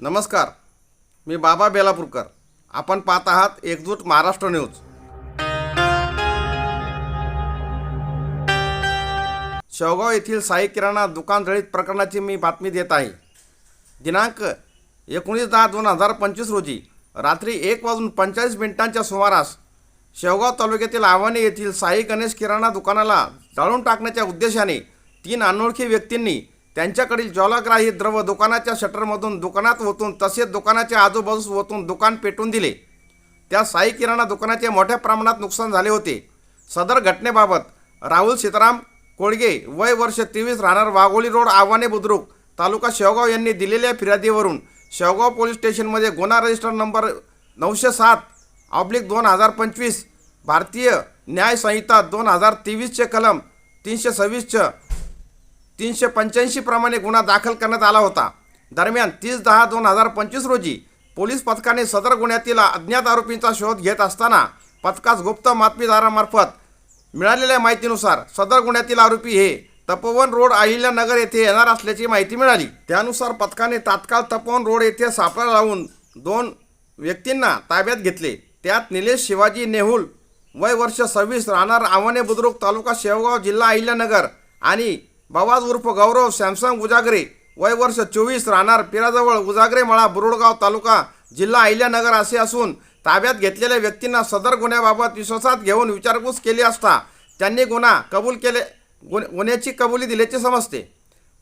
नमस्कार मी बाबा बेलापूरकर. आपण पाहत आहात एकजूट महाराष्ट्र न्यूज. शेवगाव येथील साई किराणा दुकान जळीत प्रकरणाची मी बातमी देत आहे. दिनांक एकोणीस दहा दोन हजार पंचवीस रोजी रात्री एक वाजून पंचेचाळीस मिनिटांच्या सुमारास शेवगाव तालुक्यातील आव्हाने येथील साई गणेश किराणा दुकानाला जाळून टाकण्याच्या उद्देशाने तीन अनोळखी व्यक्तींनी त्यांच्याकडील ज्वालाग्राही द्रव दुकानाच्या शटरमधून दुकानात ओतून तसेच दुकानाच्या आजूबाजूस ओतून दुकान पेटून दिले. त्या साई किराणा दुकानाचे मोठ्या प्रमाणात नुकसान झाले होते. सदर घटनेबाबत राहुल सीताराम कोळगे वय वर्ष तेवीस राहणार वाघोली रोड आव्हाने बुद्रुक तालुका शेवगाव यांनी दिलेल्या फिर्यादीवरून शेवगाव पोलीस स्टेशनमध्ये गुन्हा रजिस्टर नंबर नऊशे सात ऑब्लिक दोन हजार पंचवीस भारतीय न्याय संहिता दोन हजार तेवीसचे कलम तीनशे सव्वीसचं तीनशे पंच्याऐंशी प्रमाणे गुन्हा दाखल करण्यात आला होता. दरम्यान तीस दहा दोन हजार पंचवीस रोजी पोलीस पथकाने सदर गुन्ह्यातील अज्ञात आरोपींचा शोध घेत असताना पथकास गुप्त बातमीदारामार्फत मिळालेल्या माहितीनुसार सदर गुन्ह्यातील आरोपी हे तपोवन रोड अहिल्यानगर येथे येणार असल्याची माहिती मिळाली. त्यानुसार पथकाने तात्काळ तपोवन रोड येथे सापळा लावून दोन व्यक्तींना ताब्यात घेतले. त्यात निलेश शिवाजी नेहुल वय वर्ष सव्वीस राहणार आव्हाने बुद्रुक तालुका शेवगाव जिल्हा अहिल्यानगर आणि बवाज उर्फ गौरव सॅमसंग उजागरे. वय वर्ष चोवीस राहणार पिराजवळ उजागरे मळा बुरुडगाव तालुका जिल्हा अहिल्यानगर असे असून ताब्यात घेतलेल्या व्यक्तींना सदर गुन्ह्याबाबत विश्वासात घेऊन विचारपूस केली असता त्यांनी गुन्हा कबूल केले गुन्ह गुन्ह्याची कबुली दिल्याचे समजते.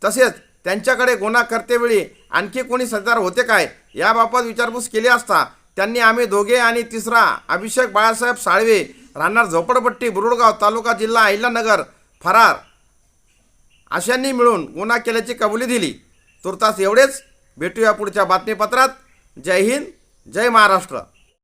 तसेच त्यांच्याकडे गुन्हा करतेवेळी आणखी कोणी सज्जार होते काय याबाबत विचारपूस केली असता त्यांनी आम्ही दोघे आणि तिसरा अभिषेक बाळासाहेब साळवे राहणार झोपडपट्टी बुरुडगाव तालुका जिल्हा अहिल्यानगर फरार. अशांनी मिळून गुन्हा केल्याची कबुली दिली. तुर्तास एवढेच. भेटूया पुढच्या बातमीपत्रात. जय हिंद जय महाराष्ट्र.